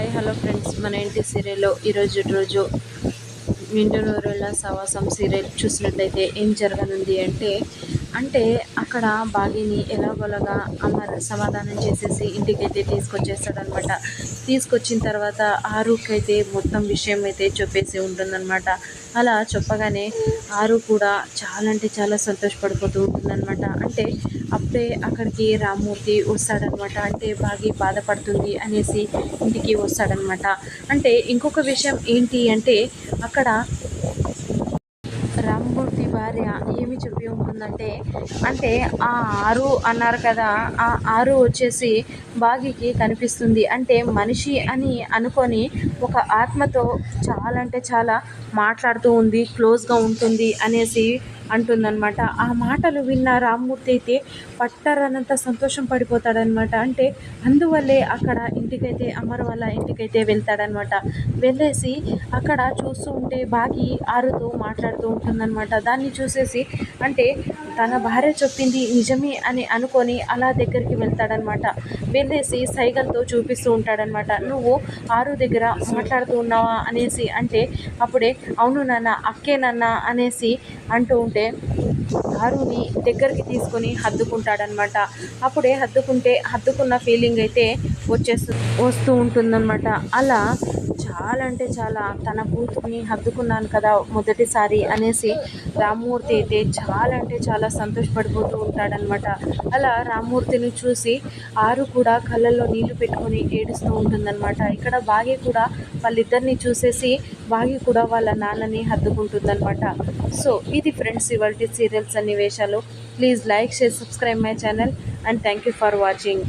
Hi hello friends. మన ఇంటి సీరియల్లో ఈరోజు రోజు నిండు నూరేళ్ళ సవాసం సీరియల్ చూసినట్లయితే ఏం జరగనుంది అంటే అంటే అక్కడ బాగిని ఎలాగోలాగా అమర్ సమాధానం చేసేసి ఇంటికైతే తీసుకొచ్చేస్తాడనమాట. తీసుకొచ్చిన తర్వాత ఆరుకైతే మొత్తం విషయం అయితే చెప్పేసి ఉంటుందన్నమాట అలా చెప్పగానే ఆరు కూడా చాలా అంటే చాలా సంతోషపడిపోతూ ఉంటుందన్నమాట అంటే అప్పుడే అక్కడికి రామ్మూర్తి వస్తాడనమాట. అంటే బాగా బాధపడుతుంది అనేసి ఇంటికి వస్తాడనమాట. అంటే ఇంకొక విషయం ఏంటి అంటే అక్కడ భార్య ఏమి చెప్పి ఉంటుందంటే అంటే ఆ ఆరు అన్నారు కదా ఆ ఆరు వచ్చేసి బాగికి కనిపిస్తుంది. అంటే మనిషి అని అనుకొని ఒక ఆత్మతో చాలా అంటే చాలా మాట్లాడుతూ ఉంది క్లోజ్గా ఉంటుంది అనేసి అంటుందన్నమాట. ఆ మాటలు విన్న రామ్మూర్తి అయితే పట్టరనంత సంతోషం పడిపోతాడనమాట అంటే అందువల్లే అక్కడ ఇంటికైతే అమ్మర్ వాళ్ళ ఇంటికైతే వెళ్తాడనమాట వెళ్ళేసి అక్కడ చూస్తూ ఉంటే బాగి ఆరుతో మాట్లాడుతూ ఉంటుందన్నమాట. దాన్ని చూసేసి అంటే తన భార్య చెప్పింది నిజమే అని అనుకొని అలా దగ్గరికి వెళ్తాడనమాట. వెళ్ళేసి సైగల్తో చూపిస్తూ ఉంటాడనమాట. నువ్వు ఆరు దగ్గర మాట్లాడుతూ ఉన్నావా? అనేసి అంటే అప్పుడే అవును నాన్న అక్కేనన్న అనేసి అంటూ ఉంటే ఆరుని దగ్గరికి తీసుకొని హద్దుకుంటాడనమాట అప్పుడే హద్దుకుంటే హద్దుకున్న ఫీలింగ్ అయితే వచ్చేస్తూ వస్తూ ఉంటుందన్నమాట. అలా చాలా అంటే చాలా తన కూతుర్ని హద్దుకున్నాను కదా మొదటిసారి అనేసి రామ్మూర్తి అయితే చాలా అంటే చాలా సంతోషపడిపోతూ ఉంటాడనమాట అలా రామ్మూర్తిని చూసి ఆరు కూడా కళ్ళల్లో నీళ్ళు పెట్టుకొని ఏడుస్తూ ఉంటుందన్నమాట. ఇక్కడ బాగి కూడా వాళ్ళిద్దరిని చూసేసి బాగి కూడా వాళ్ళ నాన్నని హద్దుకుంటుందన్నమాట సో ఇది ఫ్రెండ్స్ ఇవాళ సీరియల్స్ సన్నివేశాలు. Please like share subscribe my channel and thank you for watching.